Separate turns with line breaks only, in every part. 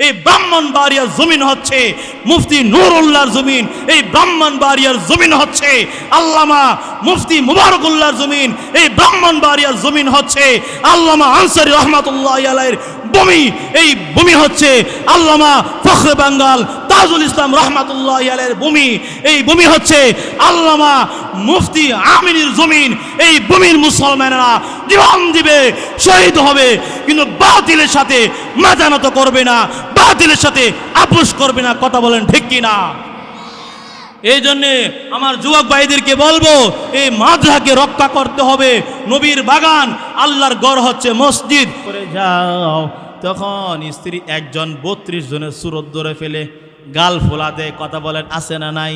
এই ব্রাহ্মণ বাড়িয়ার জমিন হচ্ছে মুফতি নুরুল্লাহর জমিন। এই ব্রাহ্মণ বাড়িয়ার জমিন হচ্ছে আল্লামা মুফতি মুবারকুল্লাহর জমিন। এই ব্রাহ্মণ বাড়িয়ার জমিন হচ্ছে আল্লামা আনসারি রহমাতুল্লাহ আলাইয়ের ভূমি এই ভূমি হচ্ছে আল্লামা ফখরে বাঙ্গাল তাজুল ইসলাম রহমাতুল্লাহ আলাইয়ের ভূমি এই ভূমি হচ্ছে আল্লামা মুফতি আমিনীর জমিন। এই ভূমির মুসলমানেরা জীবন দিবে, শহীদ হবে। কিন্তু বাতিলের সাথে মাজানত করবে না, বাতিলের সাথে আপোষ করবে না, কথা বলেন ঠিক কি না এই জন্যে আমার যুবক ভাইদেরকে বলব, এই মাদ্রাকে রক্ষা করতে হবে। নবীর বাগান, আল্লাহর গড় হচ্ছে মসজিদ। করে যাও। তখন স্ত্রী একজন বত্রিশ জনের সুরত ধরে ফেলে, গাল ফোলা দেয় কথা বলেন, আছে না নাই?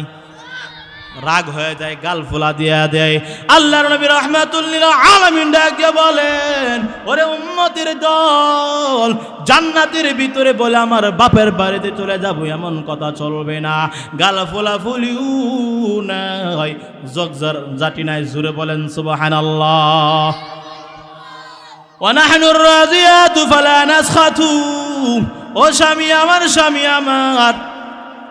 রাগ হয়ে যায় গাল ফোলা দিয়া দেয় আল্লাহর নবী রহমাতুল্লিল আলামিন ডাক দিয়ে বলেন ওরে উম্মতের দল জান্নাতের ভিতরে বলে আমার বাপের বাড়িতে চলে যাব এমন কথা চলবে না গাল ফোলা ফুলিউ নাই জগজার জাতি নাই জুড়ে বলেন সুবহানাল্লাহ ونحن الراضيات فلا نسخط ও স্বামী আমার স্বামী আমার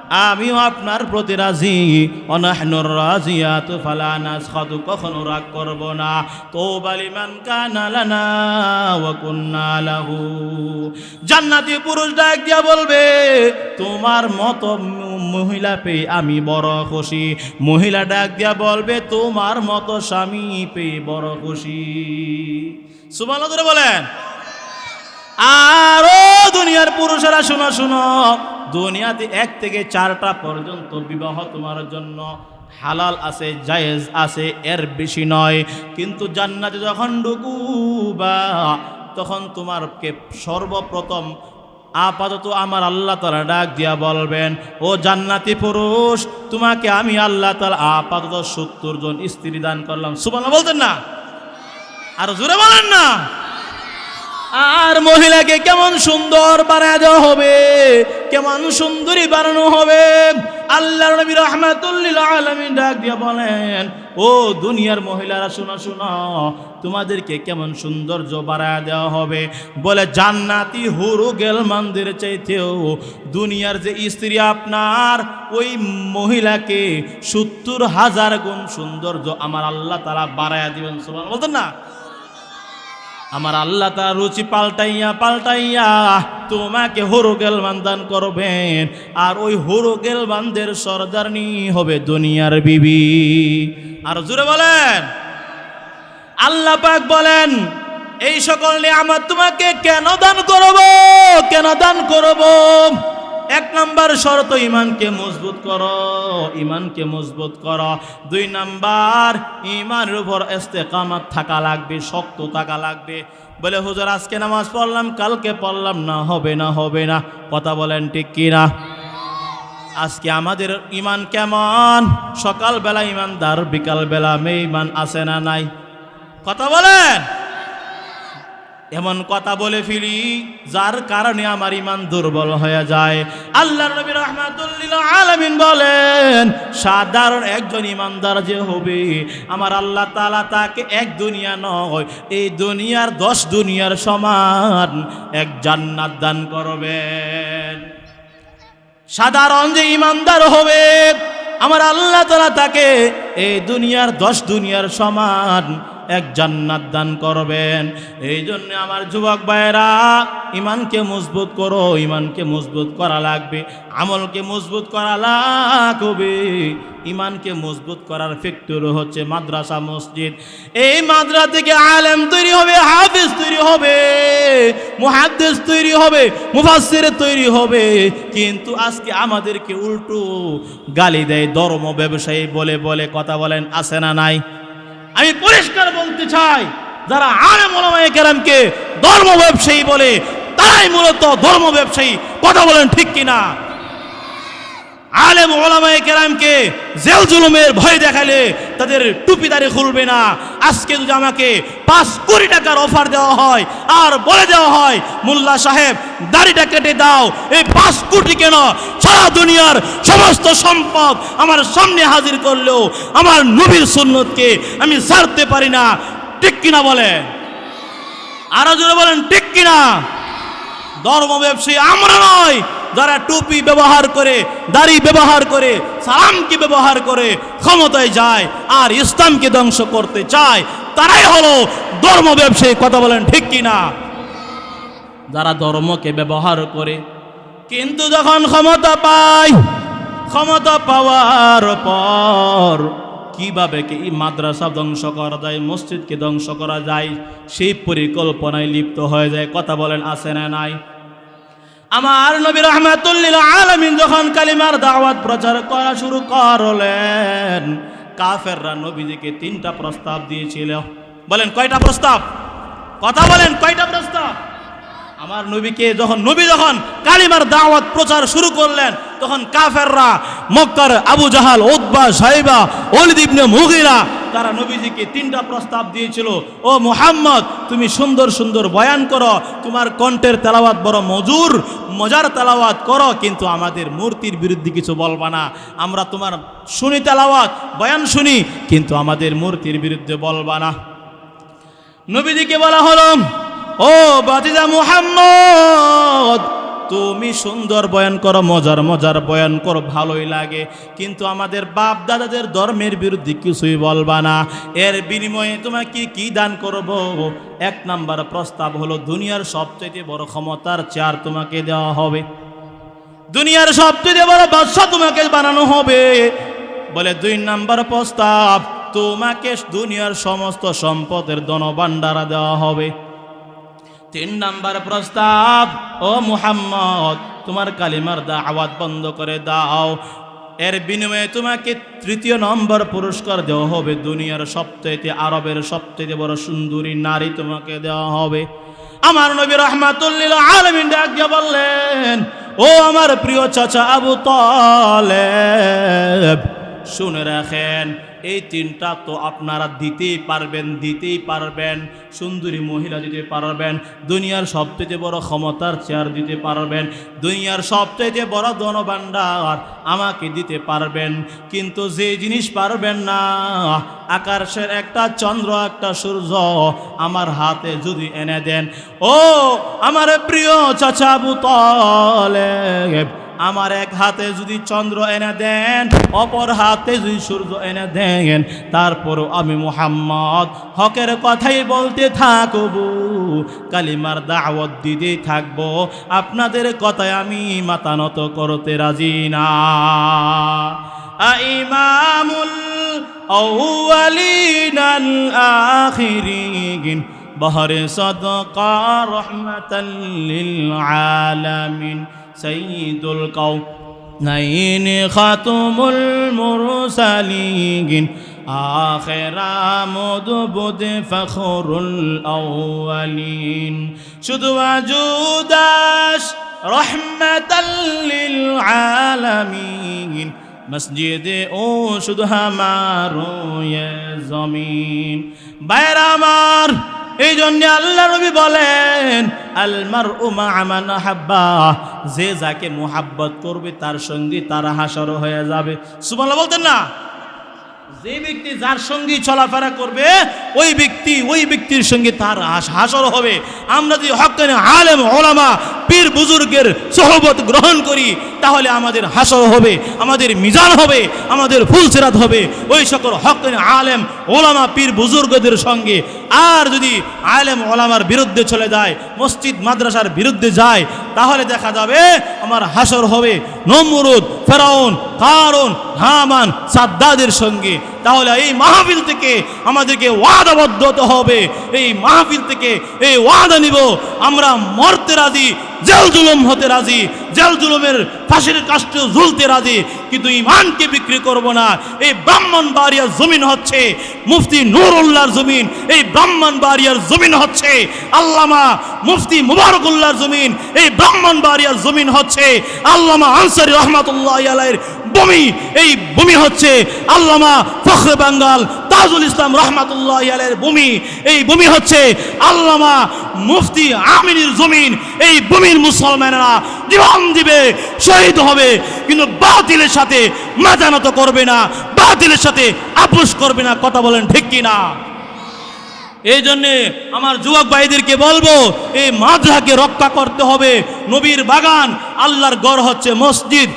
আমিও আপনার প্রতি রাজি। অনাহনুর রাজিয়া তো ফালা নাসখাত কখনো রাগ করব না। তো বালিমান কানা লানা ওয়া কুন্না লাহু। জান্নাতি পুরুষ ডাক দিয়া বলবে, তোমার মতো মহিলা পেয়ে আমি বড় খুশি। মহিলা ডাক দিয়া বলবে, তোমার মতো স্বামী পেয়ে বড় খুশি। ধরে বলেন। আরও দুনিয়ার পুরুষেরা শুনো শুনো। দুনিয়াতে এক থেকে চারটা পর্যন্ত বিবাহ তোমার জন্য হালাল আছে, জায়েজ আছে, এর বেশি নয়। কিন্তু জান্নাতে যখন ঢুকুবা, তখন তোমারকে সর্বপ্রথম আপাতত আমার আল্লাহ তালা ডাক দিয়া বলবেন, ও জান্নাতি পুরুষ, তোমাকে আমি আল্লাহ তালা আপাতত সত্তর জন স্ত্রী দান করলাম। সুবান বলতেন না? আর জোরে বলেন না? আর মহিলাকে কেমন সুন্দর বানায় দেওয়া হবে? কেমন সুন্দরী বানানো হবে? আল্লাহ নবী রহমাতুল্লিল আলমিন ডাক দিয়ে বলেন, ও দুনিয়ার মহিলারা, শোনো শোনো, তোমাদেরকে কেমন সৌন্দর্য বাড়ায় দেওয়া হবে? বলে, জান্নাতি হুরু গেল মন্দির চাইতেও দুনিয়ার যে স্ত্রী আপনার, ওই মহিলাকে সত্তর হাজার গুণ সৌন্দর্য আমার আল্লাহ তারা বাড়ায় দিবেন। বলতেন না? আমার আল্লাহ তার রুচি পাল্টাইয়া পাল্টাইয়া তোমাকে হরুগেল দান করবেন। আর ওই হরুগেল বান্দের সর্দারনি হবে দুনিয়ার বিবি। আর জুড়ে বলেন। আল্লাহ পাক বলেন, এই সকল নিয়ে আমার তোমাকে কেন দান করব? কেন দান করব? এক নাম্বার শর্ত ইমানকে মজবুত করো ইমানকে মজবুত করো। দুই নাম্বার ইমানের উপর ইস্তেকামাত থাকা লাগবে, শক্ত থাকা লাগবে। বলে, হুজুর, আজকে নামাজ পড়লাম, কালকে পড়লাম না, হবে না হবে না। কথা বলেন ঠিক কি না? আজকে আমাদের ইমান কেমন? সকালবেলা ইমানদার বিকালবেলা মেয়ে ইমান আছে না নাই? কথা বলেন! এমন কথা বলে ফেলি যার কারণে আমার ইমান দুর্বল হয়ে যায়। আল্লাহ নবী রহমাতুল্লিল আলমিন বলেন, সাধারণ একজন ইমানদার যে হবে, আমার আল্লাহ তালা তাকে এক দুনিয়া নয়, এই দুনিয়ার দশ দুনিয়ার সমান এক জান্নাত দান করবেন। সাধারণ যে ইমানদার হবে, আমার আল্লাহ তালা তাকে এই দুনিয়ার দশ দুনিয়ার সমান এক জান্নাত দান করবেন। এই জন্য আমার যুবক ভাইয়েরা, ইমানকে মজবুত করো, ইমানকে মজবুত করা লাগবে। আমলকে মজবুত করা লাগবে। ইমানকে মজবুত করার ফ্যাক্টর হচ্ছে মাদ্রাসা মসজিদ। এই মাদ্রা থেকে আলেম তৈরি হবে, হাফিজ তৈরি হবে, মুহাদ্দিস তৈরি হবে, মুফাসসির তৈরি হবে। কিন্তু আজকে আমাদেরকে উল্টো গালি দেয়, ধর্ম ব্যবসায়ী বলে বলে কথা বলেন, আছে না নাই? আমি পরিষ্কার বলতে চাই, যারা আরে মোলামায় কেরামকে ধর্ম ব্যবসায়ী বলে, তারাই মূলত ধর্ম ব্যবসায়ী কথা বলেন ঠিক কিনা? আলেম ওলামায়ে কেরামকে জেল জুলুমের ভয় দেখালে তাদের টুপিদারি খুলবে না। আজকে যদি আমাকে পাঁচ কোটি টাকার অফার দেওয়া হয়, আর বলে দেওয়া হয়, মোল্লা সাহেব, দাড়িটা কেটে দাও। এই পাঁচ কোটি কেন? সারা দুনিয়ার সমস্ত সম্পদ আমার সামনে হাজির করলেও আমার নবীর সুন্নতকে আমি ছাড়তে পারি না। ঠিক কিনা বলে আরও জোরে বলেন, ঠিক কিনা? ধর্ম ব্যবসায়ী আমরা নয় যারা টুপি ব্যবহার করে, দাড়ি ব্যবহার করে, সালামকে ব্যবহার করে, ক্ষমতায় যায় আর ইসলামকে ধ্বংস করতে চায়, তারাই হলো ধর্ম ব্যবসায়ী। কথা বলেন ঠিক কি না যারা ধর্মকে ব্যবহার করে, কিন্তু যখন ক্ষমতা পায়, ক্ষমতা পাওয়ার পর কীভাবে কি মাদ্রাসা ধ্বংস করা যায়, মসজিদকে ধ্বংস করা যায়, সেই পরিকল্পনায় লিপ্ত হয়ে যায়। কথা বলেন, আছে না নাই? আমার নবী রহমাতুল্লিল আলমিন যখন কালিমার দাওয়াত প্রচার করা শুরু করলেন, কাফেররা নবীজিকে তিনটা প্রস্তাব দিয়েছিল। বলেন, কয়টা প্রস্তাব? কথা বলেন, কয়টা প্রস্তাব? আমার নবীকে যখন, নবী যখন কালিমার দাওয়াত প্রচার শুরু করলেন, তখন কাফেররা মক্কার আবু জাহাল ওদবা সাহেবা অলিদ ইবনে মুগিরা তারা নবীজিকে তিনটা প্রস্তাব দিয়েছিল, ও মোহাম্মদ, তুমি সুন্দর সুন্দর বয়ান করো, তোমার কণ্ঠের তেলাওয়াত বড় মজুর মজার তেলাওয়াত করো, কিন্তু আমাদের মূর্তির বিরুদ্ধে কিছু বলবা না। আমরা তোমার শুনি তেলাওয়াত, বয়ান শুনি, কিন্তু আমাদের মূর্তির বিরুদ্ধে বলবা না। নবীজিকে বলা হলো, ও বাতিজা মুহাম্মদ তুমি সুন্দর বয়ান করো, মজার মজার বয়ান করো, ভালোই লাগে। কিন্তু আমাদের বাপ দাদাদের ধর্মের বিরুদ্ধে কিছুই বলবা না। এর বিনিময়ে তোমাকে কি দান করব? এক নাম্বার প্রস্তাব হলো, দুনিয়ার সবচেয়ে বড় ক্ষমতার চেয়ার তোমাকে দেওয়া হবে। দুনিয়ার সবচেয়ে বড় বাদশা তোমাকে বানানো হবে। বলে দুই নাম্বার প্রস্তাব, তোমাকে দুনিয়ার সমস্ত সম্পদের ধনভাণ্ডারা দেওয়া হবে। তিন নাম্বার প্রস্তাব, ও মুহাম্মদ, তোমার কালিমার দা দাওয়াত বন্ধ করে দাও। এর বিনিময়ে তোমাকে তৃতীয় নম্বর পুরস্কার দেওয়া হবে। দুনিয়ার সবচেয়ে আরবের সবচেয়ে বড় সুন্দরী নারী তোমাকে দেওয়া হবে। আমার নবী রহমাতুল্লিল আলমিন ডাক বললেন, ও আমার প্রিয় চাচা আবু তালেব, শুনে রাখেন এই তিনটা তো আপনারা দিতেই পারবেন দিতেই পারবেন। সুন্দরী মহিলা দিতে পারবেন, দুনিয়ার সবচেয়ে বড় ক্ষমতার চেয়ার দিতে পারবেন, দুনিয়ার সবচেয়ে বড় ধনভাণ্ডার আমাকে দিতে পারবেন। কিন্তু যে জিনিস পারবেন না, আকাশের একটা চন্দ্র, একটা সূর্য আমার হাতে যদি এনে দেন। ও আমার প্রিয় চাচা বুতলেব আমার এক হাতে যদি চন্দ্র এনে দেন অপর হাতে যদি সূর্য এনে দেন তারপরও আমি মুহাম্মদ হকের কথাই বলতে থাকবো কালিমার দাওয়াত দিতেই থাকবো আপনাদের কথায় আমি মাতানত করতে রাজি না ইমামুল أولين الآخرين بهر صدقة رحمة للعالمين সাইদুল কৌম নাইন খাতুমুল মুরসালিগিন আখেরা মধুবুদ ফখরুল আউয়ালিন। শুধু আজুদাস রহমতাল্লিল আলামিন। মসজিদে ও শুধু আমার জমিন। বাইরামার আমার এই জন্য আল্লাহ রবি বলেন আলমার উমা আমান হাব্বা যে যাকে মোহাব্বত করবে, তার সঙ্গে তার হাসর হয়ে যাবে। সুমাল্লা বলতেন না? যে ব্যক্তি যার সঙ্গে চলাফেরা করবে, ওই ব্যক্তি, ওই ব্যক্তির সঙ্গে তার হাস- হাসর হবে। আমরা যদি হকানে আলেম, ওলামা, পীর বুজুর্গের সহবত গ্রহণ করি, তাহলে আমাদের হাসর হবে, আমাদের মিজান হবে, আমাদের ফুলসেরাত হবে। ওই সকল হকানে আলেম, ওলামা, পীর বুজুর্গদের সঙ্গে। আর যদি আলেম, ওলামার বিরুদ্ধে চলে যায়, মসজিদ, মাদ্রাসার বিরুদ্ধে যায় তাহলে দেখা যাবে আমার হাসর হবে নমরুদ, ফেরাউন কারণ হামান, সাদ্দাদের সঙ্গে। তাহলে এই মাহফিল থেকে আমাদেরকে ওয়াদাবদ্ধ হবে। এই মাহফিল থেকে এই ওয়াদা নিব। আমরা মরতে রাজি জেল জুলুম হতে রাজি, জেল জুলুমের ফাঁসির কাষ্টে ঝুলতে রাজি, কিন্তু ইমানকে বিক্রি করব না। এই ব্রাহ্মণ বাড়িয়ার জমিন হচ্ছে মুফতি নুরুল্লাহর জমিন। এই ব্রাহ্মণ বাড়িয়ার জমিন হচ্ছে আল্লামা মুফতি মুবারকুল্লাহর জমিন। এই ব্রাহ্মণ বাড়িয়ার জমিন হচ্ছে আল্লামা আনসারি রহমাতুল্লাহ আলাইয়ের ভূমি এই ভূমি হচ্ছে আল্লামা ফখরে বাঙ্গাল তাজুল ইসলাম রহমাতুল্লাহ আলাইয়ের ভূমি। এই ভূমি হচ্ছে আল্লামা মুফতি আমিনীর জমিন। এই ভূমির মুসলমানেরা জীবন দিবে, শহীদ হবে, কিন্তু বাতিলের সাথে মাজানত করবে না, বাতিলের সাথে আপোষ করবে না, কথা বলেন ঠিক কি না এই জন্যে আমার যুবক ভাইদেরকে বলব, এই মাদ্রাকে রক্ষা করতে হবে। নবীর বাগান, আল্লাহর গড় হচ্ছে মসজিদ